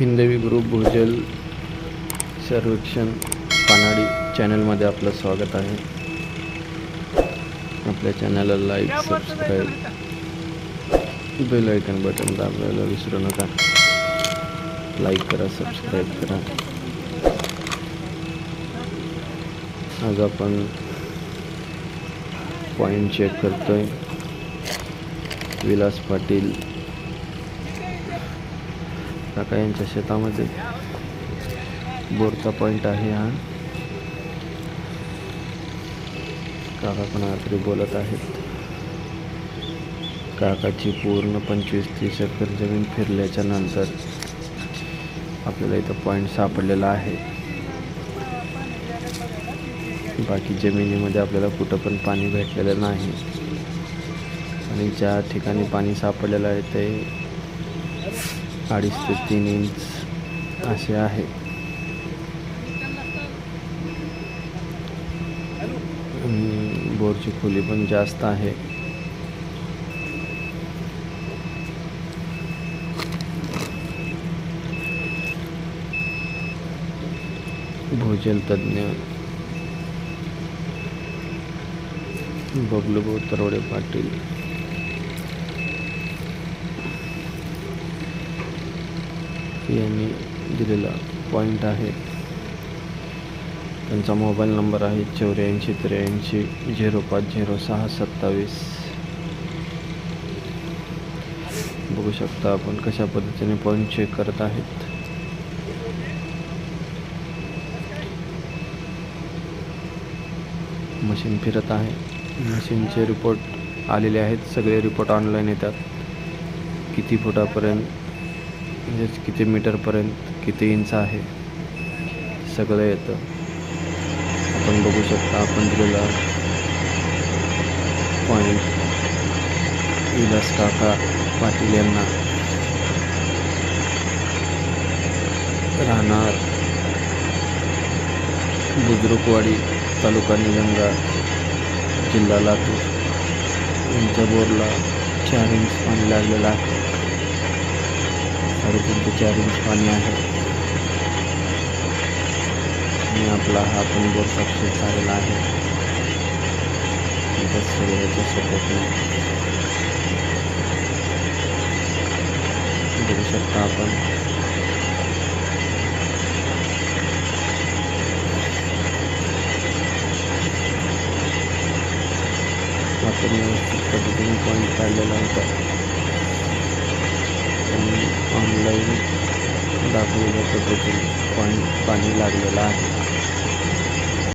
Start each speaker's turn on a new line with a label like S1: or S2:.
S1: हिंदवी group भूजल सर्वेक्षण पानाडी चॅनलमध्ये आपलं स्वागत आहे. आपल्या चॅनलला like subscribe bell icon button दाबायला विसरू नका. लाईक करा सबस्क्राईब करा. आज आपण पॉईंट चेक करतोय. विलास पाटील काका यांच्या शेतामध्ये. बोरचा पॉईंट आहे हा. काका कोणातरी बोलत आहेत. काकाची पूर्ण पंचवीस तीस एकर जमीन फिरल्याच्या नंतर आपल्याला इथं पॉईंट सापडलेला आहे. बाकी जमिनीमध्ये आपल्याला कुठं पण पाणी भेटलेलं नाही. आणि ज्या ठिकाणी पाणी सापडलेलं आहे ते अडीच ते तीन इंच असे आहे. बोरची खोली पण जास्त आहे. भूजल तज्ज्ञ. बबलू भाऊ तरवडे पाटील. यांनी दिलेला पॉईंट आहे. त्यांचा मोबाईल नंबर आहे चौऱ्याऐंशी त्र्याऐंशी झिरो पाच झिरो सहा सत्तावीस. बघू शकता आपण कशा पद्धतीने पॉईंट चेक करत आहेत. मशीन फिरत आहे. मशीनचे रिपोर्ट आलेले आहेत. सगळे रिपोर्ट ऑनलाईन येतात. किती फुटापर्यंत म्हणजेच किती मीटरपर्यंत किती इंच आहे? सगळं येतं. आपण बघू शकता आपण दिलेला पॉईंट विलास काका पाटील यांना राहणार बुद्रुकवाडी तालुका निलंगा जिल्हा लातूर. यांच्या बोरला चार इंच पाणी लागलेलं आहे. साडेतीन ते चार इंच पाणी आहे आणि आपला हा। पण बोर सक्सेस झालेला आहे सगळ्याच्या सपोर्टने बघू शकता आपण आपण व्यवस्थित पद्धतीने पॉईंट काढलेला होता त्यांनी ऑनलाईन दाखवलेल्या पद्धतीने पाणी पाणी लागलेलं आहे.